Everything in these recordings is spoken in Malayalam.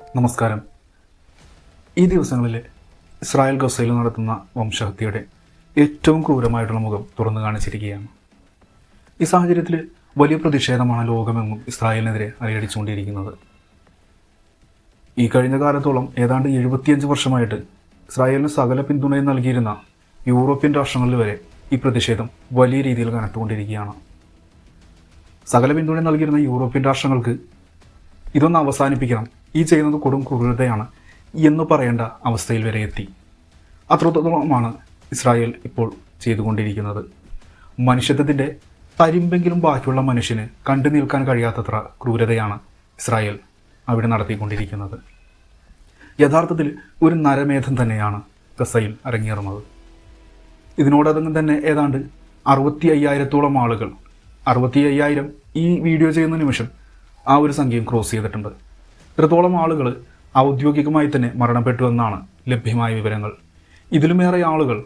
നമസ്കാരം. ഈ ദിവസങ്ങളിൽ ഇസ്രായേൽ ഗസയിൽ നടത്തുന്ന വംശഹത്യയുടെ ഏറ്റവും ക്രൂരമായിട്ടുള്ള മുഖം തുറന്നു കാണിച്ചിരിക്കുകയാണ്. ഈ സാഹചര്യത്തിൽ വലിയ പ്രതിഷേധമാണ് ലോകമെങ്ങും ഇസ്രായേലിനെതിരെ അലയടിച്ചുകൊണ്ടിരിക്കുന്നത്. ഈ കഴിഞ്ഞ കാലത്തോളം ഏതാണ്ട് എഴുപത്തിയഞ്ച് വർഷമായിട്ട് ഇസ്രായേലിന് സകല പിന്തുണയും നൽകിയിരുന്ന യൂറോപ്യൻ രാഷ്ട്രങ്ങളിൽ വരെ ഈ പ്രതിഷേധം വലിയ രീതിയിൽ കനത്തുകൊണ്ടിരിക്കുകയാണ്. സകല പിന്തുണ നൽകിയിരുന്ന യൂറോപ്യൻ രാഷ്ട്രങ്ങൾക്ക് ഇതൊന്ന് അവസാനിപ്പിക്കണം. ഈ ചെയ്യുന്നത് കൊടും ക്രൂരതയാണ് എന്ന് പറയേണ്ട അവസ്ഥയിൽ വരെ എത്തി. അത്രത്തോളമാണ് ഇസ്രായേൽ ഇപ്പോൾ ചെയ്തുകൊണ്ടിരിക്കുന്നത്. മനുഷ്യത്വത്തിന്റെ തരിമ്പെങ്കിലും ബാക്കിയുള്ള മനുഷ്യന് കണ്ടു നിൽക്കാൻ കഴിയാത്തത്ര ക്രൂരതയാണ് ഇസ്രായേൽ അവിടെ നടത്തിക്കൊണ്ടിരിക്കുന്നത്. യഥാർത്ഥത്തിൽ ഒരു നരമേധം തന്നെയാണ് ഗസയിൽ അരങ്ങേറുന്നത്. ഇതിനോടകം തന്നെ ഏതാണ്ട് അറുപത്തി അയ്യായിരത്തോളം ആളുകൾ അറുപത്തി അയ്യായിരം ഈ വീഡിയോ ചെയ്യുന്ന നിമിഷം ആ ഒരു സംഖ്യയും ക്രോസ് ചെയ്തിട്ടുണ്ട്. ഇത്രത്തോളം ആളുകൾ ഔദ്യോഗികമായി തന്നെ മരണപ്പെട്ടു എന്നാണ് ലഭ്യമായ വിവരങ്ങൾ. ഇതിലുമേറെ ആളുകൾ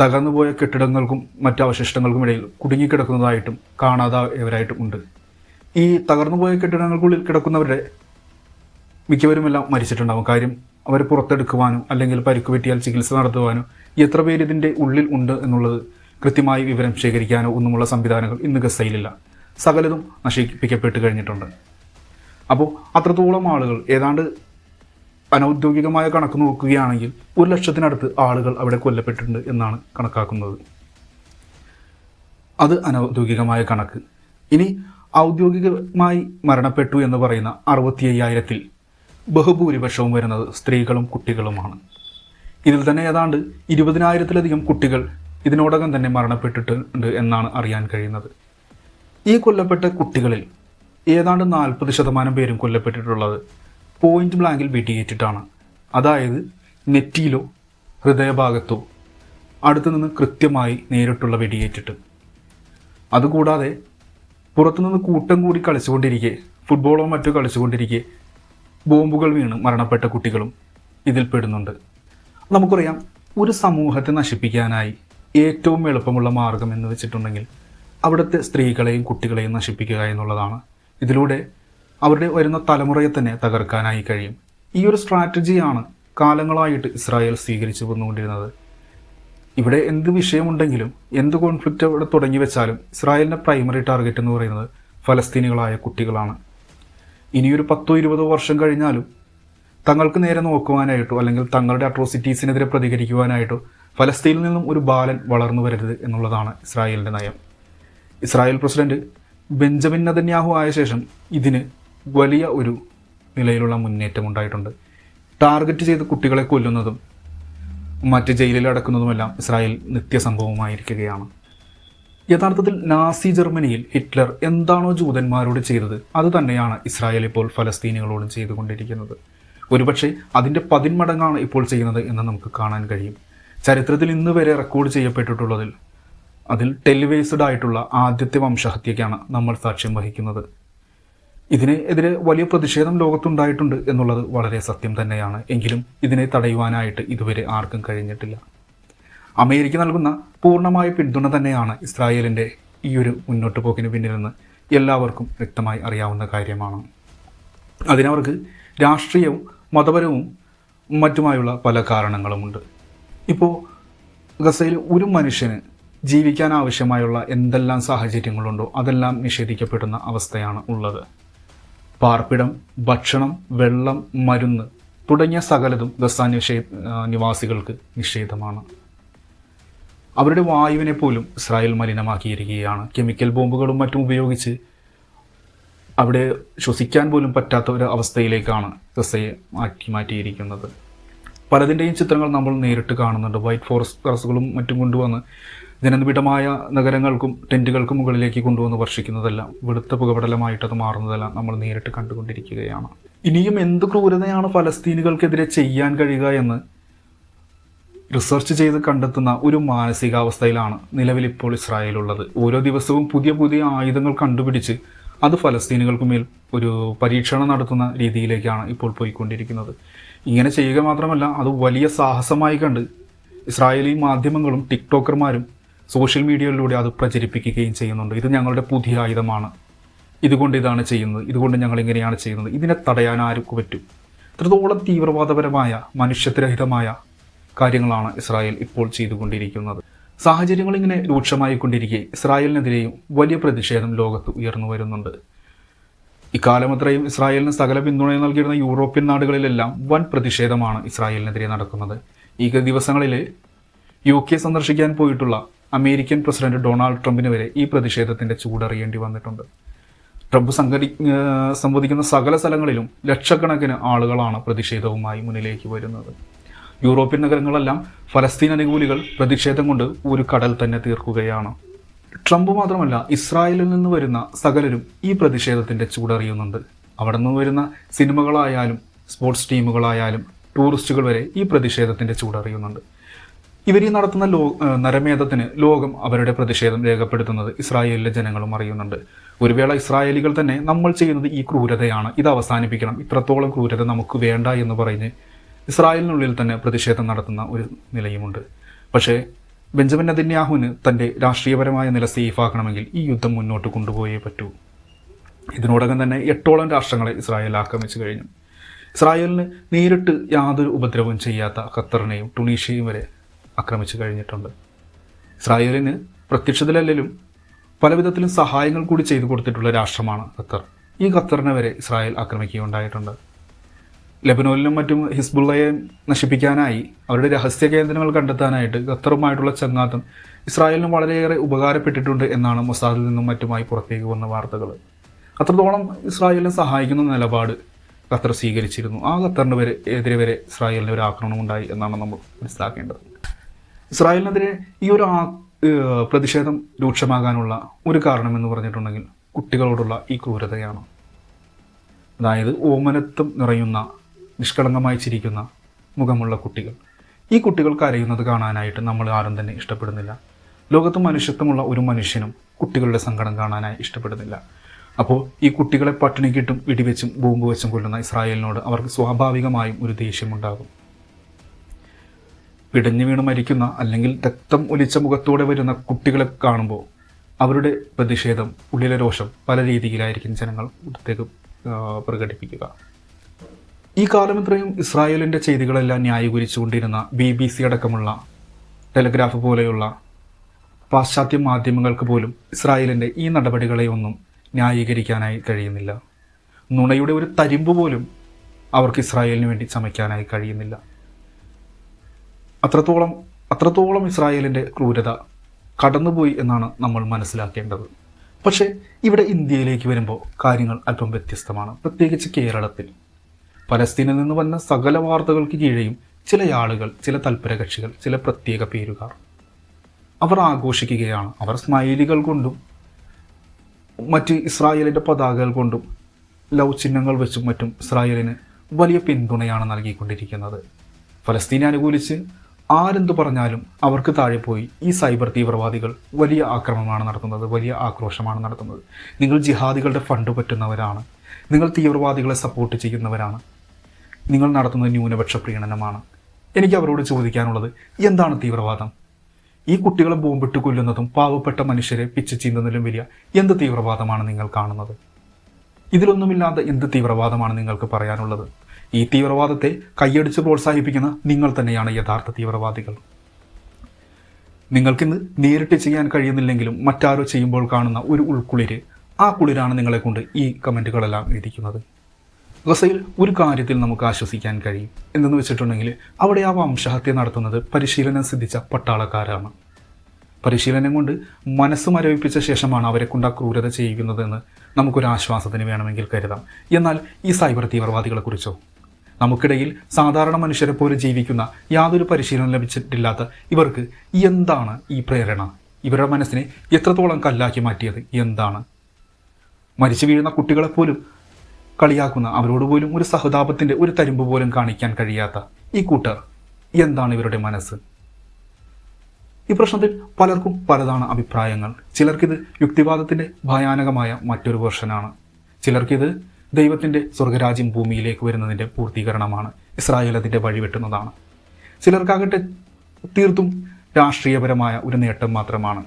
തകർന്നുപോയ കെട്ടിടങ്ങൾക്കും മറ്റ് അവശിഷ്ടങ്ങൾക്കും ഇടയിൽ കുടുങ്ങിക്കിടക്കുന്നതായിട്ടും കാണാതായവരായിട്ടും ഉണ്ട്. ഈ തകർന്നുപോയ കെട്ടിടങ്ങൾക്കുള്ളിൽ കിടക്കുന്നവരുടെ മിക്കവരുമെല്ലാം മരിച്ചിട്ടുണ്ടാവും. കാര്യം അവരെ പുറത്തെടുക്കുവാനോ അല്ലെങ്കിൽ പരിക്ക് പറ്റിയാൽ ചികിത്സ നടത്തുവാനോ എത്ര പേര് ഇതിന്റെ ഉള്ളിൽ ഉണ്ട് എന്നുള്ളത് കൃത്യമായി വിവരം ശേഖരിക്കാനോ ഒന്നുമുള്ള സംവിധാനങ്ങൾ ഇന്ന് ഗസയിലില്ല. സകലതും നശിപ്പിക്കപ്പെട്ട് കഴിഞ്ഞിട്ടുണ്ട്. അപ്പോൾ അത്രത്തോളം ആളുകൾ ഏതാണ്ട് അനൗദ്യോഗികമായ കണക്ക് നോക്കുകയാണെങ്കിൽ ഒരു ലക്ഷത്തിനടുത്ത് ആളുകൾ അവിടെ കൊല്ലപ്പെട്ടിട്ടുണ്ട് എന്നാണ് കണക്കാക്കുന്നത്. അത് അനൗദ്യോഗികമായ കണക്ക്. ഇനി ഔദ്യോഗികമായി മരണപ്പെട്ടു എന്ന് പറയുന്ന അറുപത്തി അയ്യായിരത്തിൽ ബഹുഭൂരിപക്ഷവും വരുന്നത് സ്ത്രീകളും കുട്ടികളുമാണ്. ഇതിൽ തന്നെ ഏതാണ്ട് ഇരുപതിനായിരത്തിലധികം കുട്ടികൾ ഇതിനോടകം തന്നെ മരണപ്പെട്ടിട്ടുണ്ട് എന്നാണ് അറിയാൻ കഴിയുന്നത്. ഈ കൊല്ലപ്പെട്ട കുട്ടികളിൽ ഏതാണ്ട് നാൽപ്പത് ശതമാനം പേരും കൊല്ലപ്പെട്ടിട്ടുള്ളത് പോയിന്റ് ബ്ലാങ്കിൽ വെടിയേറ്റിട്ടാണ്. അതായത് നെറ്റിയിലോ ഹൃദയഭാഗത്തോ അടുത്തു നിന്ന് കൃത്യമായി നേരിട്ടുള്ള വെടിയേറ്റിട്ട്. അതുകൂടാതെ പുറത്തുനിന്ന് കൂട്ടം കൂടി കളിച്ചുകൊണ്ടിരിക്കെ ഫുട്ബോളോ മറ്റോ കളിച്ചുകൊണ്ടിരിക്കെ ബോംബുകൾ വീണ് മരണപ്പെട്ട കുട്ടികളും ഇതിൽ പെടുന്നുണ്ട്. നമുക്കറിയാം ഒരു സമൂഹത്തെ നശിപ്പിക്കാനായി ഏറ്റവും എളുപ്പമുള്ള മാർഗം എന്ന് വെച്ചിട്ടുണ്ടെങ്കിൽ അവിടുത്തെ സ്ത്രീകളെയും കുട്ടികളെയും നശിപ്പിക്കുക എന്നുള്ളതാണ്. ഇതിലൂടെ അവരുടെ വരുന്ന തലമുറയെ തന്നെ തകർക്കാനായി കഴിയും. ഈ ഒരു സ്ട്രാറ്റജിയാണ് കാലങ്ങളായിട്ട് ഇസ്രായേൽ സ്വീകരിച്ചു വന്നുകൊണ്ടിരുന്നത്. ഇവിടെ എന്ത് വിഷയമുണ്ടെങ്കിലും എന്ത് കോൺഫ്ലിക്റ്റ് അവിടെ തുടങ്ങി വെച്ചാലും ഇസ്രായേലിന്റെ പ്രൈമറി ടാർഗറ്റ് എന്ന് പറയുന്നത് ഫലസ്തീനികളായ കുട്ടികളാണ്. ഇനിയൊരു പത്തോ ഇരുപതോ വർഷം കഴിഞ്ഞാലും തങ്ങൾക്ക് നേരെ നോക്കുവാനായിട്ടോ അല്ലെങ്കിൽ തങ്ങളുടെ അട്രോസിറ്റീസിനെതിരെ പ്രതികരിക്കുവാനായിട്ടോ ഫലസ്തീനിൽ നിന്നും ഒരു ബാലൻ വളർന്നു വരരുത് എന്നുള്ളതാണ് ഇസ്രായേലിന്റെ നയം. ഇസ്രായേൽ പ്രസിഡന്റ് ബെഞ്ചമിൻ നദന്യാഹു ആയ ശേഷം ഇതിന് വലിയ ഒരു നിലയിലുള്ള മുന്നേറ്റം ഉണ്ടായിട്ടുണ്ട്. ടാർഗറ്റ് ചെയ്ത് കുട്ടികളെ കൊല്ലുന്നതും മറ്റ് ജയിലിൽ അടക്കുന്നതുമെല്ലാം ഇസ്രായേൽ നിത്യസംഭവമായിരിക്കുകയാണ്. യഥാർത്ഥത്തിൽ നാസി ജർമ്മനിയിൽ ഹിറ്റ്ലർ എന്താണോ ജൂതന്മാരോട് ചെയ്തത് അത് തന്നെയാണ് ഇസ്രായേൽ ഇപ്പോൾ ഫലസ്തീനികളോടും ചെയ്തുകൊണ്ടിരിക്കുന്നത്. ഒരുപക്ഷെ അതിന്റെ പതിന്മടങ്ങാണ് ഇപ്പോൾ ചെയ്യുന്നത് എന്ന് നമുക്ക് കാണാൻ കഴിയും. ചരിത്രത്തിൽ ഇന്ന് വരെ റെക്കോർഡ് ചെയ്യപ്പെട്ടിട്ടുള്ളതിൽ അതിൽ ടെലിവേസ്ഡ് ആയിട്ടുള്ള ആദ്യത്തെ വംശഹത്യക്കാണ് നമ്മൾ സാക്ഷ്യം വഹിക്കുന്നത്. ഇതിനെതിരെ വലിയ പ്രതിഷേധം ലോകത്തുണ്ടായിട്ടുണ്ട് എന്നുള്ളത് വളരെ സത്യം തന്നെയാണ്. എങ്കിലും ഇതിനെ തടയുവാനായിട്ട് ഇതുവരെ ആർക്കും കഴിഞ്ഞിട്ടില്ല. അമേരിക്ക നൽകുന്ന പൂർണമായ പിന്തുണ തന്നെയാണ് ഇസ്രായേലിന്റെ ഈ ഒരു മുന്നോട്ട് പോക്കിന് പിന്നിലെന്ന് എല്ലാവർക്കും വ്യക്തമായി അറിയാവുന്ന കാര്യമാണ്. അതിനവർക്ക് രാഷ്ട്രീയവും മതപരവും മറ്റുമായുള്ള പല കാരണങ്ങളുമുണ്ട്. ഇപ്പോൾ ഗസയിൽ ഒരു മനുഷ്യന് ജീവിക്കാൻ ആവശ്യമായുള്ള എന്തെല്ലാം സാഹചര്യങ്ങളുണ്ടോ അതെല്ലാം നിഷേധിക്കപ്പെടുന്ന അവസ്ഥയാണ് ഉള്ളത്. പാർപ്പിടം ഭക്ഷണം വെള്ളം മരുന്ന് തുടങ്ങിയ സകലതും ഗസ നിഷേ നിവാസികൾക്ക് നിഷേധമാണ്. അവരുടെ വായുവിനെ പോലും ഇസ്രായേൽ മലിനമാക്കിയിരിക്കുകയാണ്. കെമിക്കൽ ബോംബുകളും മറ്റും ഉപയോഗിച്ച് അവിടെ ശ്വസിക്കാൻ പോലും പറ്റാത്ത ഒരു അവസ്ഥയിലേക്കാണ് ഗസയെ മാറ്റി മാറ്റിയിരിക്കുന്നത്. പലതിന്റെയും ചിത്രങ്ങൾ നമ്മൾ നേരിട്ട് കാണുന്നുണ്ട്. വൈറ്റ് ഫോറസ്റ്റ് ടെറസുകളും മറ്റും കൊണ്ടുവന്ന് ജനനിബിഡമായ നഗരങ്ങൾക്കും ടെന്റുകൾക്കും മുകളിലേക്ക് കൊണ്ടുവന്ന് വർഷിക്കുന്നതെല്ലാം വെളുത്ത പുകപടലമായിട്ട് അത് മാറുന്നതെല്ലാം നമ്മൾ നേരിട്ട് കണ്ടുകൊണ്ടിരിക്കുകയാണ്. ഇനിയും എന്ത് ക്രൂരതയാണ് ഫലസ്തീനുകൾക്കെതിരെ ചെയ്യാൻ കഴിയുക എന്ന് റിസർച്ച് ചെയ്ത് കണ്ടെത്തുന്ന ഒരു മാനസികാവസ്ഥയിലാണ് നിലവിലിപ്പോൾ ഇസ്രായേൽ ഉള്ളത് ഓരോ ദിവസവും പുതിയ പുതിയ ആയുധങ്ങൾ കണ്ടുപിടിച്ച് അത് ഫലസ്തീനുകൾക്ക് മേൽ ഒരു പരീക്ഷണം നടത്തുന്ന രീതിയിലേക്കാണ് ഇപ്പോൾ പോയിക്കൊണ്ടിരിക്കുന്നത്. ഇങ്ങനെ ചെയ്യുക മാത്രമല്ല അത് വലിയ സാഹസമായി കണ്ട് ഇസ്രായേലി മാധ്യമങ്ങളും ടിക്ടോക്കർമാരും സോഷ്യൽ മീഡിയയിലൂടെ അത് പ്രചരിപ്പിക്കുകയും ചെയ്യുന്നുണ്ട്. ഇത് ഞങ്ങളുടെ പുതിയ ആയുധമാണ്. ഇതുകൊണ്ട് ഇതാണ് ചെയ്യുന്നത്. ഇതുകൊണ്ട് ഞങ്ങൾ ഇങ്ങനെയാണ് ചെയ്യുന്നത്. ഇതിനെ തടയാൻ ആർക്ക് പറ്റും? ഇത്രത്തോളം തീവ്രവാദപരമായ മനുഷ്യത്വരഹിതമായ കാര്യങ്ങളാണ് ഇസ്രായേൽ ഇപ്പോൾ ചെയ്തുകൊണ്ടിരിക്കുന്നത്. സാഹചര്യങ്ങൾ ഇങ്ങനെ രൂക്ഷമായിക്കൊണ്ടിരിക്കെ ഇസ്രായേലിനെതിരെയും വലിയ പ്രതിഷേധം ലോകത്ത് ഉയർന്നു വരുന്നുണ്ട്. ഇക്കാലം അത്രയും ഇസ്രായേലിന് സകല പിന്തുണയും നൽകിയിരുന്ന യൂറോപ്യൻ നാടുകളിലെല്ലാം വൻ പ്രതിഷേധമാണ് ഇസ്രായേലിനെതിരെ നടക്കുന്നത്. ഈ ദിവസങ്ങളിൽ യു കെ സന്ദർശിക്കാൻ പോയിട്ടുള്ള അമേരിക്കൻ പ്രസിഡന്റ് ഡൊണാൾഡ് ട്രംപിന് വരെ ഈ പ്രതിഷേധത്തിന്റെ ചൂടറിയേണ്ടി വന്നിട്ടുണ്ട്. ട്രംപ് സംഘടി സംവദിക്കുന്ന സകല സ്ഥലങ്ങളിലും ലക്ഷക്കണക്കിന് ആളുകളാണ് പ്രതിഷേധവുമായി മുന്നിലേക്ക് വരുന്നത്. യൂറോപ്യൻ നഗരങ്ങളെല്ലാം ഫലസ്തീൻ അനുകൂലികൾ പ്രതിഷേധം കൊണ്ട് ഒരു കടൽ തന്നെ തീർക്കുകയാണ്. ട്രംപ് മാത്രമല്ല ഇസ്രായേലിൽ നിന്ന് വരുന്ന സകലരും ഈ പ്രതിഷേധത്തിന്റെ ചൂടറിയുന്നുണ്ട്. അവിടെ നിന്ന് വരുന്ന സിനിമകളായാലും സ്പോർട്സ് ടീമുകളായാലും ടൂറിസ്റ്റുകൾ വരെ ഈ പ്രതിഷേധത്തിന്റെ ചൂടറിയുന്നുണ്ട്. ഇവർ ഈ നടത്തുന്ന ലോ നരമേധത്തിന് ലോകം അവരുടെ പ്രതിഷേധം രേഖപ്പെടുത്തുന്നത് ഇസ്രായേലിലെ ജനങ്ങളും അറിയുന്നുണ്ട്. ഒരു വേള ഇസ്രായേലികൾ തന്നെ നമ്മൾ ചെയ്യുന്നത് ഈ ക്രൂരതയാണ്. ഇത് അവസാനിപ്പിക്കണം. ഇത്രത്തോളം ക്രൂരത നമുക്ക് വേണ്ട എന്ന് പറഞ്ഞ് ഇസ്രായേലിനുള്ളിൽ തന്നെ പ്രതിഷേധം നടത്തുന്ന ഒരു നിലയുമുണ്ട്. പക്ഷേ ബെഞ്ചമിൻ നദിന്യാഹുവിന് തന്റെ രാഷ്ട്രീയപരമായ നില സേഫാക്കണമെങ്കിൽ ഈ യുദ്ധം മുന്നോട്ട് കൊണ്ടുപോയേ പറ്റൂ. ഇതിനോടകം തന്നെ എട്ടോളം രാഷ്ട്രങ്ങളെ ഇസ്രായേൽ ആക്രമിച്ചു കഴിഞ്ഞു. ഇസ്രായേലിന് നേരിട്ട് യാതൊരു ഉപദ്രവവും ചെയ്യാത്ത ഖത്തറിനെയും ടുണീഷ്യയും വരെ ആക്രമിച്ചു കഴിഞ്ഞിട്ടുണ്ട്. ഇസ്രായേലിന് പ്രത്യക്ഷത്തിലല്ലെങ്കിലും പലവിധത്തിലും സഹായങ്ങൾ കൂടി ചെയ്തു കൊടുത്തിട്ടുള്ള രാഷ്ട്രമാണ് ഖത്തർ. ഈ ഖത്തറിനെ വരെ ഇസ്രായേൽ ആക്രമിക്കുകയുണ്ടായിട്ടുണ്ട്. ലബനോലിനും മറ്റും ഹിസ്ബുള്ളയെ നശിപ്പിക്കാനായി അവരുടെ രഹസ്യ കേന്ദ്രങ്ങൾ കണ്ടെത്താനായിട്ട് ഖത്തറുമായിട്ടുള്ള ചങ്ങാത്തം ഇസ്രായേലിന് വളരെയേറെ ഉപകാരപ്പെട്ടിട്ടുണ്ട് എന്നാണ് മൊസാദിൽ നിന്നും മറ്റുമായി പുറത്തേക്ക് വന്ന വാർത്തകൾ. അത്രത്തോളം ഇസ്രായേലിനെ സഹായിക്കുന്ന നിലപാട് ഖത്തർ സ്വീകരിച്ചിരുന്നു. ആ ഖത്തറിന് വരെ എതിരെ വരെ ഇസ്രായേലിന് ഒരു ആക്രമണം ഉണ്ടായി എന്നാണ് നമ്മൾ മനസ്സിലാക്കേണ്ടത്. ഇസ്രായേലിനെതിരെ ഈ ഒരു പ്രതിഷേധം രൂക്ഷമാകാനുള്ള ഒരു കാരണമെന്ന് പറഞ്ഞിട്ടുണ്ടെങ്കിൽ കുട്ടികളോടുള്ള ഈ ക്രൂരതയാണ്. അതായത് ഓമനത്വം നിറയുന്ന നിഷ്കളങ്കമായി ചിരിക്കുന്ന മുഖമുള്ള കുട്ടികൾ. ഈ കുട്ടികൾ കരയുന്നത് കാണാനായിട്ട് നമ്മൾ ആരും തന്നെ ഇഷ്ടപ്പെടുന്നില്ല. ലോകത്ത് മനുഷ്യത്വമുള്ള ഒരു മനുഷ്യനും കുട്ടികളുടെ സങ്കടം കാണാനായി ഇഷ്ടപ്പെടുന്നില്ല. അപ്പോൾ ഈ കുട്ടികളെ പട്ടിണിക്കിട്ടും വെടിവെച്ചും ബോംബ് വെച്ചും കൊല്ലുന്ന ഇസ്രായേലിനോട് അവർക്ക് സ്വാഭാവികമായും ഒരു ദേഷ്യമുണ്ടാകും. പിടഞ്ഞു വീണ് മരിക്കുന്ന അല്ലെങ്കിൽ രക്തം ഒലിച്ച മുഖത്തോടെ വരുന്ന കുട്ടികളെ കാണുമ്പോൾ അവരുടെ പ്രതിഷേധം ഉള്ളിലെ രോഷം പല രീതിയിലായിരിക്കും ജനങ്ങൾ ഇടത്തേക്ക് പ്രകടിപ്പിക്കുക. ഈ കാലം ഇത്രയും ഇസ്രായേലിന്റെ ചെയ്തികളെല്ലാം ന്യായീകരിച്ചുകൊണ്ടിരുന്ന ബി ബി സി അടക്കമുള്ള ടെലഗ്രാഫ് പോലെയുള്ള പാശ്ചാത്യ മാധ്യമങ്ങൾക്ക് പോലും ഇസ്രായേലിന്റെ ഈ നടപടികളെ ഒന്നും ന്യായീകരിക്കാനായി കഴിയുന്നില്ല. നുണയുടെ ഒരു തരിമ്പ് പോലും അവർക്ക് ഇസ്രായേലിന് വേണ്ടി ചമയ്ക്കാനായി കഴിയുന്നില്ല. അത്രത്തോളം അത്രത്തോളം ഇസ്രായേലിന്റെ ക്രൂരത കടന്നുപോയി എന്നാണ് നമ്മൾ മനസ്സിലാക്കേണ്ടത്. പക്ഷേ ഇവിടെ ഇന്ത്യയിലേക്ക് വരുമ്പോൾ കാര്യങ്ങൾ അല്പം വ്യത്യസ്തമാണ്. പ്രത്യേകിച്ച് കേരളത്തിൽ. പലസ്തീനിൽ നിന്ന് വന്ന സകല വാർത്തകൾക്ക് കീഴെയും ചില ആളുകൾ ചില തൽപരകക്ഷികൾ ചില പ്രത്യേക പേരുകാർ. അവർ ആഘോഷിക്കുകയാണ്. അവർ സ്മൈലികൾ കൊണ്ടും മറ്റ് ഇസ്രായേലിന്റെ പതാകകൾ കൊണ്ടും ലവ് ചിഹ്നങ്ങൾ വെച്ചും മറ്റും ഇസ്രായേലിന് വലിയ പിന്തുണയാണ് നൽകിക്കൊണ്ടിരിക്കുന്നത്. ഫലസ്തീനെ അനുകൂലിച്ച് ആരെന്ത് പറഞ്ഞാലും അവർക്ക് താഴെ പോയി ഈ സൈബർ തീവ്രവാദികൾ വലിയ ആക്രമണമാണ് നടത്തുന്നത് വലിയ ആക്രോശമാണ് നടത്തുന്നത്. നിങ്ങൾ ജിഹാദികളുടെ ഫണ്ട് പറ്റുന്നവരാണ്. നിങ്ങൾ തീവ്രവാദികളെ സപ്പോർട്ട് ചെയ്യുന്നവരാണ്. നിങ്ങൾ നടത്തുന്നത് ന്യൂനപക്ഷ പ്രീണനമാണ്. എനിക്ക് അവരോട് ചോദിക്കാനുള്ളത് എന്താണ് തീവ്രവാദം? ഈ കുട്ടികളെ ബോംബിട്ട് കൊല്ലുന്നതും പാവപ്പെട്ട മനുഷ്യരെ പിച്ച് ചീന്തുന്നതിലും വലിയ എന്ത് തീവ്രവാദമാണ് നിങ്ങൾ കാണുന്നത്? ഇതിലൊന്നുമില്ലാത്ത എന്ത് തീവ്രവാദമാണ് നിങ്ങൾക്ക് പറയാനുള്ളത്? ഈ തീവ്രവാദത്തെ കൈയടിച്ച് പ്രോത്സാഹിപ്പിക്കുന്ന നിങ്ങൾ തന്നെയാണ് യഥാർത്ഥ തീവ്രവാദികൾ. നിങ്ങൾക്കിന്ന് നേരിട്ട് ചെയ്യാൻ കഴിയുന്നില്ലെങ്കിലും മറ്റാരോ ചെയ്യുമ്പോൾ കാണുന്ന ഒരു ഉൾക്കുളിര് ആ കുളിരാണ് നിങ്ങളെ കൊണ്ട് ഈ കമന്റുകളെല്ലാം എഴുതിക്കുന്നത്. ഗസയിൽ ഒരു കാര്യത്തിൽ നമുക്ക് ആശ്വസിക്കാൻ കഴിയും എന്തെന്ന് വെച്ചിട്ടുണ്ടെങ്കിൽ അവിടെ ആ വംശഹത്യ നടത്തുന്നത് പരിശീലനം സിദ്ധിച്ച പട്ടാളക്കാരാണ്. പരിശീലനം കൊണ്ട് മനസ്സ് മരവിപ്പിച്ച ശേഷമാണ് അവരെ കൊണ്ട് ആ ക്രൂരത ചെയ്യിക്കുന്നതെന്ന് നമുക്കൊരു ആശ്വാസത്തിന് വേണമെങ്കിൽ കരുതാം. എന്നാൽ ഈ സൈബർ തീവ്രവാദികളെക്കുറിച്ചോ നമുക്കിടയിൽ സാധാരണ മനുഷ്യരെ പോലെ ജീവിക്കുന്ന യാതൊരു പരിശീലനം ലഭിച്ചിട്ടില്ലാത്ത ഇവർക്ക് എന്താണ് ഈ പ്രേരണ? ഇവരുടെ മനസ്സിനെ എത്രത്തോളം കല്ലാക്കി മാറ്റിയത്? എന്താണ്? മരിച്ചു വീഴുന്ന കുട്ടികളെപ്പോലും കളിയാക്കുന്ന അവരോട് പോലും ഒരു സഹതാപത്തിന്റെ ഒരു തരിമ്പ് പോലും കാണിക്കാൻ കഴിയാത്ത ഈ കൂട്ടർ എന്താണ് ഇവരുടെ മനസ്സ്? ഈ പ്രശ്നത്തിൽ പലർക്കും പലതാണ് അഭിപ്രായങ്ങൾ. ചിലർക്കിത് യുക്തിവാദത്തിന്റെ ഭയാനകമായ മറ്റൊരു വേർഷനാണ്. ചിലർക്കിത് ദൈവത്തിന്റെ സ്വർഗരാജ്യം ഭൂമിയിലേക്ക് വരുന്നതിന്റെ പൂർത്തീകരണമാണ്. ഇസ്രായേൽ അതിന്റെ വഴിവെട്ടുന്നതാണ് ചിലർക്കാകട്ടെ തീർത്തും രാഷ്ട്രീയപരമായ ഒരു നേട്ടം മാത്രമാണ്.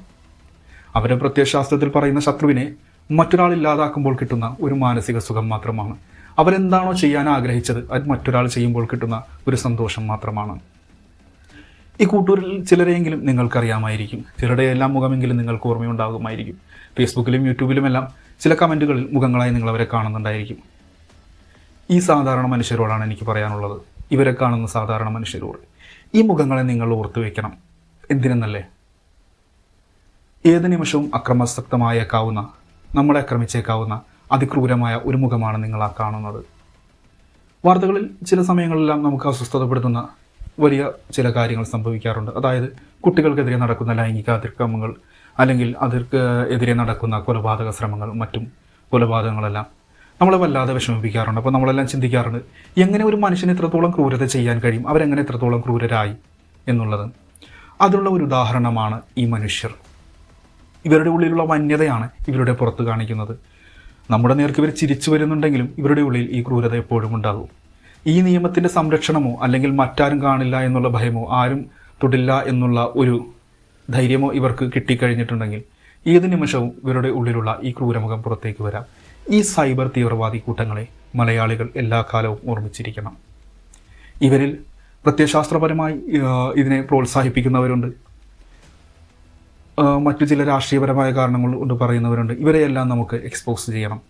അവരെ പ്രത്യയശാസ്ത്രത്തിൽ പറയുന്ന ശത്രുവിനെ മറ്റൊരാൾ ഇല്ലാതാക്കുമ്പോൾ കിട്ടുന്ന ഒരു മാനസിക സുഖം മാത്രമാണ്. അവരെന്താണോ ചെയ്യാൻ ആഗ്രഹിച്ചത് അത് മറ്റൊരാൾ ചെയ്യുമ്പോൾ കിട്ടുന്ന ഒരു സന്തോഷം മാത്രമാണ്. ഈ കൂട്ടൂരിൽ ചിലരെയെങ്കിലും നിങ്ങൾക്കറിയാമായിരിക്കും. ചിലരുടെ എല്ലാം മുഖമെങ്കിലും നിങ്ങൾക്ക് ഓർമ്മയുണ്ടാകുമായിരിക്കും. ഫേസ്ബുക്കിലും യൂട്യൂബിലുമെല്ലാം ചില കമന്റുകളിൽ മുഖങ്ങളായി നിങ്ങൾ അവരെ കാണുന്നുണ്ടായിരിക്കും. ഈ സാധാരണ മനുഷ്യരോടാണ് എനിക്ക് പറയാനുള്ളത്. ഇവരെ കാണുന്ന സാധാരണ മനുഷ്യരോട്. ഈ മുഖങ്ങളെ നിങ്ങൾ ഓർത്തു വയ്ക്കണം എന്തിനെന്നല്ലേ? ഏത് നിമിഷവും അക്രമാസക്തമായേക്കാവുന്ന നമ്മളെ ആക്രമിച്ചേക്കാവുന്ന അതിക്രൂരമായ ഒരു മുഖമാണ് നിങ്ങൾ ആ കാണുന്നത്. വാർത്തകളിൽ ചില സമയങ്ങളിലെല്ലാം നമുക്ക് അസ്വസ്ഥതപ്പെടുത്തുന്ന വലിയ ചില കാര്യങ്ങൾ സംഭവിക്കാറുണ്ട്. അതായത് കുട്ടികൾക്കെതിരെ നടക്കുന്ന ലൈംഗിക അതിക്രമങ്ങൾ അല്ലെങ്കിൽ അതിർക്ക് എതിരെ നടക്കുന്ന കൊലപാതക ശ്രമങ്ങൾ മറ്റും കൊലപാതകങ്ങളെല്ലാം നമ്മളെ വല്ലാതെ വിഷമിപ്പിക്കാറുണ്ട്. അപ്പോൾ നമ്മളെല്ലാം ചിന്തിക്കാറുണ്ട് എങ്ങനെ ഒരു മനുഷ്യന് ഇത്രത്തോളം ക്രൂരത ചെയ്യാൻ കഴിയും? അവരെങ്ങനെ ഇത്രത്തോളം ക്രൂരരായി എന്നുള്ളത്. അതിനുള്ള ഒരു ഉദാഹരണമാണ് ഈ മനുഷ്യർ. ഇവരുടെ ഉള്ളിലുള്ള വന്യതയാണ് ഇവരുടെ പുറത്ത് കാണിക്കുന്നത്. നമ്മുടെ നേർക്ക് ഇവർ ചിരിച്ചു വരുന്നുണ്ടെങ്കിലും ഇവരുടെ ഉള്ളിൽ ഈ ക്രൂരത എപ്പോഴും ഉണ്ടാകും. ഈ നിയമത്തിന്റെ സംരക്ഷണമോ അല്ലെങ്കിൽ മറ്റാരും കാണില്ല എന്നുള്ള ഭയമോ ആരും തൊടില്ല എന്നുള്ള ഒരു ധൈര്യമോ ഇവർക്ക് കിട്ടിക്കഴിഞ്ഞിട്ടുണ്ടെങ്കിൽ ഏത് നിമിഷവും ഇവരുടെ ഉള്ളിലുള്ള ഈ ക്രൂരമുഖം പുറത്തേക്ക് വരാം. ഈ സൈബർ തീവ്രവാദി കൂട്ടങ്ങളെ മലയാളികൾ എല്ലാ കാലവും ഓർമ്മിച്ചിരിക്കണം. ഇവരിൽ പ്രത്യശാസ്ത്രപരമായി ഇതിനെ പ്രോത്സാഹിപ്പിക്കുന്നവരുണ്ട്. മറ്റു ചില രാഷ്ട്രീയപരമായ കാരണങ്ങൾ കൊണ്ട് പറയുന്നവരുണ്ട്. ഇവരെയെല്ലാം നമുക്ക് എക്സ്പോസ് ചെയ്യണം.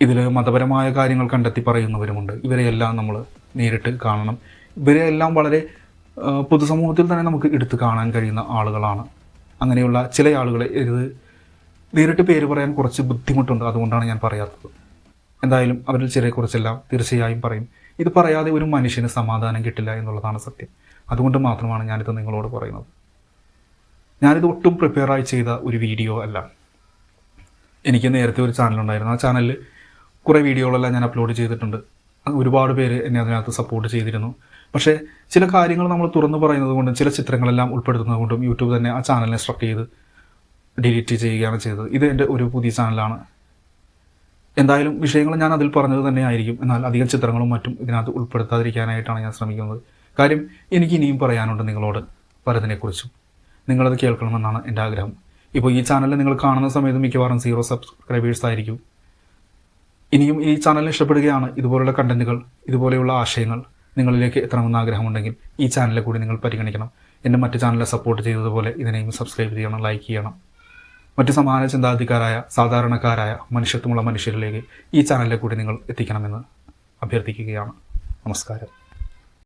ഇതിൽ മതപരമായ കാര്യങ്ങൾ കണ്ടെത്തി പറയുന്നവരുമുണ്ട്. ഇവരെയെല്ലാം നമ്മൾ നേരിട്ട് കാണണം. ഇവരെയെല്ലാം വളരെ പൊതുസമൂഹത്തിൽ തന്നെ നമുക്ക് എടുത്തു കാണാൻ കഴിയുന്ന ആളുകളാണ്. അങ്ങനെയുള്ള ചില ആളുകളെ ഇത് നേരിട്ട് പേര് പറയാൻ കുറച്ച് ബുദ്ധിമുട്ടുണ്ട്. അതുകൊണ്ടാണ് ഞാൻ പറയാത്തത്. എന്തായാലും അവരിൽ ചില കുറച്ചെല്ലാം തീർച്ചയായും പറയും. ഇത് പറയാതെ ഒരു മനുഷ്യന് സമാധാനം കിട്ടില്ല എന്നുള്ളതാണ് സത്യം. അതുകൊണ്ട് മാത്രമാണ് ഞാനിത് നിങ്ങളോട് പറയുന്നത്. ഞാനിത് ഒട്ടും പ്രിപ്പയറായി ചെയ്ത ഒരു വീഡിയോ അല്ല. എനിക്ക് നേരത്തെ ഒരു ചാനലുണ്ടായിരുന്നു ആ ചാനലിൽ കുറേ വീഡിയോകളെല്ലാം ഞാൻ അപ്ലോഡ് ചെയ്തിട്ടുണ്ട്. ഒരുപാട് പേര് എന്നെ അതിനകത്ത് സപ്പോർട്ട് ചെയ്തിരുന്നു. പക്ഷേ ചില കാര്യങ്ങൾ നമ്മൾ തുറന്നു പറയുന്നത് കൊണ്ടും ചില ചിത്രങ്ങളെല്ലാം ഉൾപ്പെടുത്തുന്നത് കൊണ്ടും യൂട്യൂബ് തന്നെ ആ ചാനലിനെ സ്ട്രക്ക് ചെയ്ത് ഡിലീറ്റ് ചെയ്യുകയാണ് ചെയ്തത്. ഇത് എന്റെ ഒരു പുതിയ ചാനലാണ് എന്തായാലും വിഷയങ്ങൾ ഞാൻ അതിൽ പറഞ്ഞത് തന്നെ ആയിരിക്കും. എന്നാൽ അധികം ചിത്രങ്ങളും മറ്റും ഇതിനകത്ത് ഉൾപ്പെടുത്താതിരിക്കാനായിട്ടാണ് ഞാൻ ശ്രമിക്കുന്നത്. കാര്യം എനിക്ക് ഇനിയും പറയാനുണ്ട് നിങ്ങളോട് പലതിനെക്കുറിച്ചും നിങ്ങളത് കേൾക്കണമെന്നാണ് എന്റെ ആഗ്രഹം. ഇപ്പോൾ ഈ ചാനലിൽ നിങ്ങൾ കാണുന്ന സമയത്ത് മിക്കവാറും സീറോ സബ്സ്ക്രൈബേഴ്സ് ആയിരിക്കും. ഇനിയും ഈ ചാനൽ ഇഷ്ടപ്പെടുകയാണ്. ഇതുപോലുള്ള കണ്ടന്റുകൾ ഇതുപോലെയുള്ള ആശയങ്ങൾ നിങ്ങളിലേക്ക് എത്തണമെന്ന് ആഗ്രഹമുണ്ടെങ്കിൽ ഈ ചാനലിൽ കൂടി നിങ്ങൾ പരിഗണിക്കണം. എന്റെ മറ്റ് ചാനലിനെ സപ്പോർട്ട് ചെയ്തതുപോലെ ഇതിനെയും സബ്സ്ക്രൈബ് ചെയ്യണം ലൈക്ക് ചെയ്യണം. മറ്റ് സമാന ചിന്താധികാരായ സാധാരണക്കാരായ മനുഷ്യത്വമുള്ള മനുഷ്യരിലേക്ക് ഈ ചാനലിൽ കൂടി നിങ്ങൾ എത്തിക്കണമെന്ന് അഭ്യർത്ഥിക്കുകയാണ്. നമസ്കാരം.